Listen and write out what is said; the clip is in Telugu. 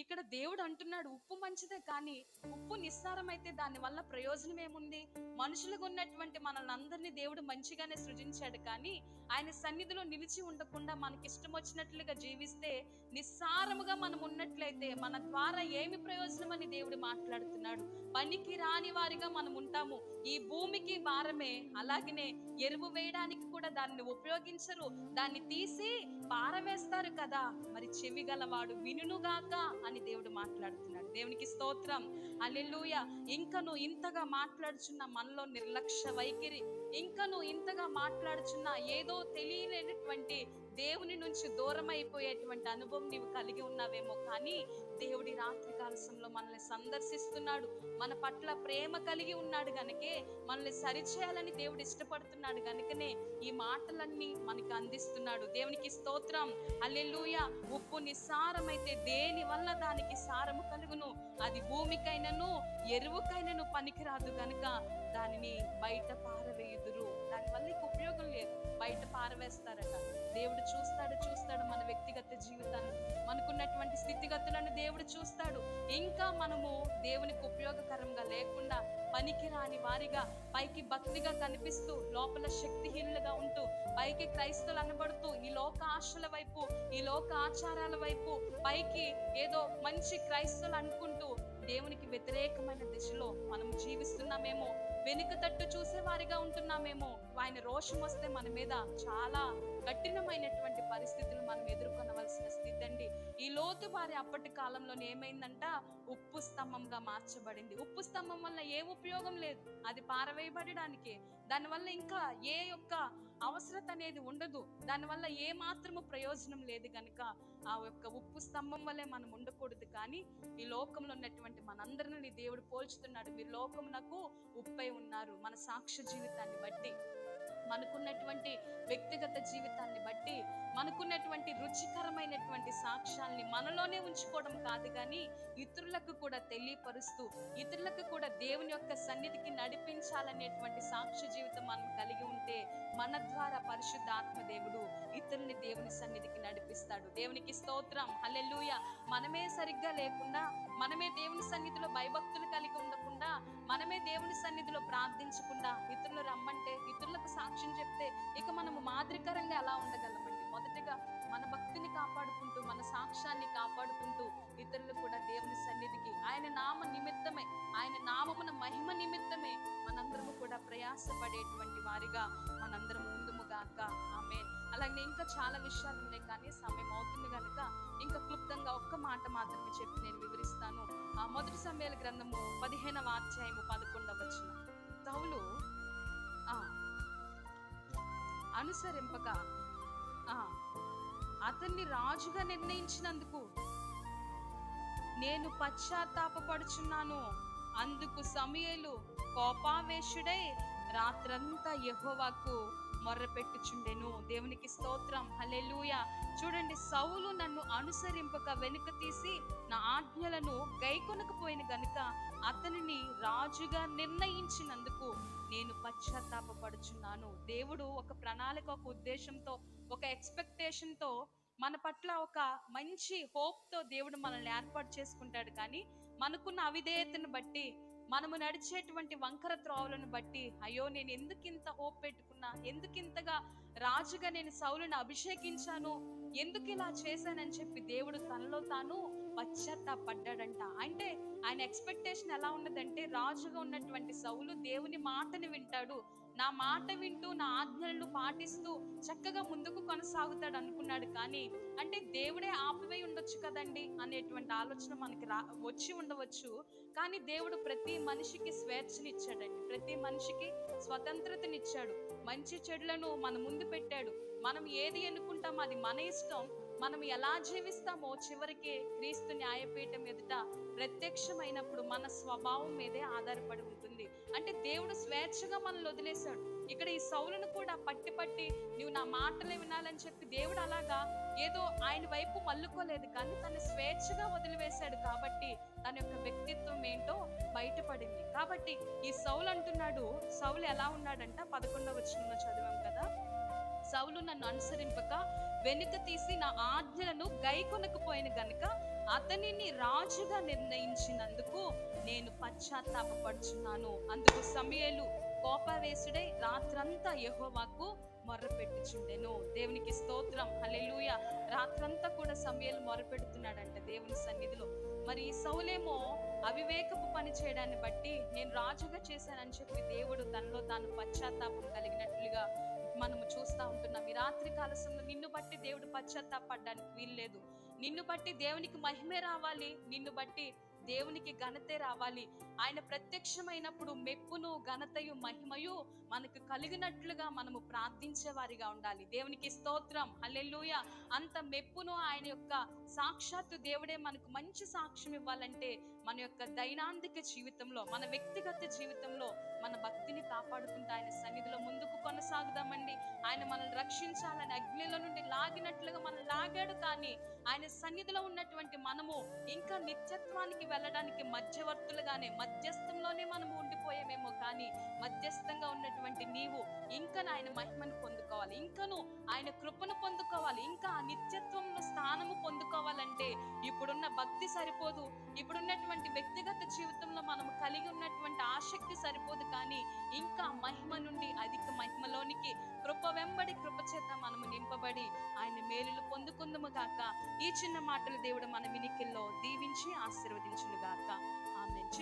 ఇక్కడ దేవుడు అంటున్నాడు ఉప్పు మంచిదే కానీ ఉప్పు నిస్సారమైతే దాని వల్ల ప్రయోజనం ఏముంది? మనుషులకు ఉన్నటువంటి మనల్ని అందరినీ దేవుడు మంచిగానే సృజించాడు కానీ ఆయన సన్నిధిలో నిలిచి ఉండకుండా మనకి ఇష్టం వచ్చినట్లుగా జీవిస్తే నిస్సారముగా మనం ఉన్నట్లయితే మన ద్వారా ఏమి ప్రయోజనం అని దేవుడు మాట్లాడుతున్నాడు. పనికి రాని వారిగా మనం ఉంటాము. ఈ భూమికి భారమే అలాగనే ఎరువు వేయడానికి కూడా దాన్ని ఉపయోగించరు. దాన్ని తీసి పారవేస్తారు కదా. మరి చెవి గలవాడు వినుగాక అని దేవుడు మాట్లాడుతున్నాడు. దేవునికి స్తోత్రం. అల్లెలుయ ఇంకను ఇంతగా మాట్లాడుచున్న మనలో నిర్లక్ష్య వైఖరి ఇంకను ఇంతగా మాట్లాడుచున్న ఏదో తెలియలేనటువంటి దేవుని నుంచి దూరం అయిపోయేటువంటి అనుభవం నీవు కలిగి ఉన్నావేమో కానీ దేవుడి రాత్రి కాలశంలో మనల్ని సందర్శిస్తున్నాడు. మన పట్ల ప్రేమ కలిగి ఉన్నాడు గనకే మనల్ని సరిచేయాలని దేవుడు ఇష్టపడుతున్నాడు గనుకనే ఈ మాటలన్నీ మనకు అందిస్తున్నాడు. దేవునికి స్తోత్రం. అల్లెలూయ ఉప్పు నిస్సారమైతే దేని వల్ల దానికి సారము కలుగును? అది భూమికైనను ఎరువుకైనను పనికిరాదు గనుక దానిని బయట పారవేయుదురు. దానివల్ల ఇక ఉపయోగం లేదు. బయట పారవేస్తారట. దేవుడు చూస్తాడు చూస్తాడు మన వ్యక్తిగత జీవితాన్ని. మనకున్నటువంటి స్థితిగతులను దేవుడు చూస్తాడు. ఇంకా మనము దేవునికి ఉపయోగకరంగా లేకుండా పనికిరాని వారిగా పైకి భక్తిగా కనిపిస్తూ లోపల శక్తిహీనులుగా ఉంటూ పైకి క్రైస్తవులు అనబడుతూ ఈ లోక ఆశల వైపు ఈ లోక ఆచారాల వైపు పైకి ఏదో మంచి క్రైస్తవులు అనుకుంటూ దేవునికి వ్యతిరేకమైన దిశలో మనం జీవిస్తున్నామేమో వెనుక తట్టు చూసే వారిగా ఉంటున్నామేమో. ఆయన రోషం వస్తే మన మీద చాలా కఠినమైనటువంటి పరిస్థితులు మనం ఎదుర్కొన ఈ లోతు వారి అప్పటి కాలంలో ఏమైందంట? ఉప్పు స్తంభంగా మార్చబడింది. ఉప్పు స్తంభం వల్ల ఏ ఉపయోగం లేదు. అది పారవేయబడడానికి. దానివల్ల ఇంకా ఏ యొక్క అవసరత అనేది ఉండదు. దానివల్ల ఏ మాత్రము ప్రయోజనం లేదు కనుక ఆ యొక్క ఉప్పు స్తంభం వల్లే మనం ఉండకూడదు. కానీ ఈ లోకంలో ఉన్నటువంటి మనందరిని దేవుడు పోల్చుతున్నాడు. మీరు లోకమునకు ఉప్పై ఉన్నారు. మన సాక్ష్య జీవితాన్ని బట్టి. మనకున్నటువంటి వ్యక్తిగత జీవితాన్ని బట్టి మనకున్నటువంటి రుచికరమైనటువంటి సాక్ష్యాల్ని మనలోనే ఉంచుకోవడం కాదు కానీ ఇతరులకు కూడా తెలియపరుస్తూ ఇతరులకు కూడా దేవుని యొక్క సన్నిధికి నడిపించాలనేటువంటి సాక్ష్య జీవితం మనం కలిగి ఉంటే మన ద్వారా పరిశుద్ధాత్మ దేవుడు ఇతరుని దేవుని సన్నిధికి నడిపిస్తాడు. దేవునికి స్తోత్రం. హల్లెలూయ. మనమే సరిగ్గా లేకుండా మనమే దేవుని సన్నిధిలో భయభక్తులు కలిగి ఉండకుండా మనమే దేవుని సన్నిధిలో ప్రార్థించకుండా ఇతరులు రమ్మంటే ఇతరులకు సాక్ష్యం చెప్తే ఇక మనము మాదిరికరంగా ఎలా ఉండగలమండి? మొదటిగా మన భక్తిని కాపాడుకుంటూ మన సాక్ష్యాన్ని కాపాడుకుంటూ ఇతరులు కూడా దేవుని సన్నిధికి ఆయన నామ నిమిత్తమే ఆయన నామమున మహిమ నిమిత్తమే మనందరము కూడా ప్రయాసపడేటువంటి వారిగా మనందరం ముందుముగాక ఆమె అలాగే ఇంకా చాలా విషయాలు ఉన్నాయి కానీ సమయం అవుతుంది కనుక ఇంకా క్లుప్తంగా ఒక్క మాట మాత్రమే చెప్పి నేను వివరిస్తాను. మొదటి సమయాల గ్రంథము పదిహేనవ అధ్యాయము పదకొండవ వచనం. సౌలు ఆ అనుసరింపక ఆ అతన్ని రాజుగా నిర్ణయించినందుకు నేను పశ్చాత్తాపడుచున్నాను అందుకు సమయలు కోపావేశుడై రాత్రంతా యహోవాకు మొర్రపెట్టుచుండెను దేవునికి స్తోత్రం. హలెలూయ చూడండి సౌలు నన్ను అనుసరింపక వెనుక తీసి నా ఆజ్ఞలను గైకొనకపోయిన గనుక అతనిని రాజుగా నిర్ణయించినందుకు నేను పశ్చాత్తాపడుచున్నాను దేవుడు ఒక ప్రణాళిక ఒక ఉద్దేశంతో ఒక ఎక్స్పెక్టేషన్తో మన పట్ల ఒక మంచి హోప్తో దేవుడు మనల్ని ఏర్పాటు చేసుకుంటాడు. కానీ మనకున్న అవిధేయతను బట్టి మనము నడిచేటువంటి వంకర త్రోవలను బట్టి అయ్యో నేను ఎందుకు ఇంత హోప్ పెట్టుకున్నా? ఎందుకింతగా రాజుగా నేను సౌలుని అభిషేకించాను? ఎందుకు ఇలా చేశానని చెప్పి దేవుడు తనలో తాను పశ్చాత్తాపడ్డాడంట. అంటే ఆయన ఎక్స్పెక్టేషన్ ఎలా ఉన్నదంటే రాజుగా ఉన్నటువంటి సౌలు దేవుని మాటని వింటాడు. నా మాట వింటూ నా ఆజ్ఞలను పాటిస్తూ చక్కగా ముందుకు కొనసాగుతాడు అనుకున్నాడు కానీ అంటే దేవుడే ఆపివై ఉండొచ్చు కదండి అనేటువంటి ఆలోచన మనకి రా వచ్చి ఉండవచ్చు. కానీ దేవుడు ప్రతి మనిషికి స్వేచ్ఛనిచ్చాడండి. ప్రతి మనిషికి స్వతంత్రతనిచ్చాడు. మంచి చెడులను మన ముందు పెట్టాడు. మనం ఏది ఎన్నుకుంటాం అది మన ఇష్టం. మనం ఎలా జీవిస్తామో చివరికి క్రీస్తు న్యాయపీఠం ఎదుట ప్రత్యక్షమైనప్పుడు మన స్వభావం మీదే ఆధారపడి ఉంటుంది. అంటే దేవుడు స్వేచ్ఛగా మనల్ని వదిలేశాడు. ఇక్కడ ఈ సౌలను కూడా పట్టి పట్టి నువ్వు నా మాటలే వినాలని చెప్పి దేవుడు అలాగా ఏదో ఆయన వైపు మల్లుకోలేదు కానీ తను స్వేచ్ఛగా వదిలివేశాడు కాబట్టి తన యొక్క వ్యక్తిత్వం ఏంటో బయటపడింది. కాబట్టి ఈ సౌలు అంటున్నాడు సౌలు ఎలా ఉన్నాడంట? పదకొండవ వచ్చిన చదివాం కదా. సౌలు నన్ను అనుసరింపక వెనుక తీసి నా ఆజ్ఞలను గైకొనకపోయిన గనుక అతనిని రాజుగా నిర్ణయించినందుకు నేను పశ్చాత్తాపడుచున్నాను అందుకు సమయలు కోపవేసుడై రాత్రంతా యహోవాకు మొర్రపెట్టుచుండెను దేవునికి స్తోత్రం. హల్లెలూయా. రాత్రంతా కూడా సమయలు మొరపెడుతున్నాడంట దేవుని సన్నిధిలో. మరి ఈ సౌలేమో అవివేకపు పని చేయడాన్ని బట్టి నేను రాజుగా చేశానని చెప్పి దేవుడు తనలో తాను పశ్చాత్తాపం కలిగినట్లుగా మనము చూస్తా ఉంటున్నాం. ఈ రాత్రి కాల సమయంలో నిన్ను బట్టి దేవుడు పశ్చాత్తాపడడానికి వీల్లేదు. నిన్ను బట్టి దేవునికి మహిమే రావాలి. నిన్ను బట్టి దేవునికి ఘనతే రావాలి. ఆయన ప్రత్యక్షమైనప్పుడు మెప్పును ఘనతయు మహిమయు మనకు కలిగినట్లుగా మనము ప్రార్థించే వారిగా ఉండాలి. దేవునికి స్తోత్రం. హల్లెలూయ. అంత మెప్పును ఆయన యొక్క సాక్షాత్తు దేవుడే మనకు మంచి సాక్ష్యం ఇవ్వాలంటే మన యొక్క దైనాందిక జీవితంలో మన వ్యక్తిగత జీవితంలో మన భక్తిని కాపాడుకుంటూ ఆయన సన్నిధిలో ముందుకు కొనసాగుదామండి. ఆయన మనల్ని రక్షించాలని అగ్నిలో నుండి లాగినట్లుగా మన లాగాడు కానీ ఆయన సన్నిధిలో ఉన్నటువంటి మనము ఇంకా నిత్యత్వానికి వెళ్ళడానికి మధ్యవర్తులుగానే మధ్యస్థంలోనే మనము ఉండిపోయామేమో కానీ మధ్యస్థంగా ఉన్నటువంటి నీవు ఇంకా ఆయన మహిమను పొందుకోవాలి. ఇంకను ఆయన కృపను పొందుకోవాలి. ఇంకా ఆ నిత్యత్వంలో స్థానము పొందుకోవాలంటే ఇప్పుడున్న భక్తి సరిపోదు. ఇప్పుడున్నటువంటి వ్యక్తిగత జీవితంలో మనం కలిగి ఉన్నటువంటి ఆసక్తి సరిపోదు కానీ ఇంకా మహిమ నుండి అధిక మహిమలోనికి కృప వెంబడి కృప చేత మనము నింపబడి మేలులు పొందుకుందుము గాక. ఈ చిన్న మాటలు దేవుడు మన వినికిల్లో దీవించి ఆశీర్వదించును గాక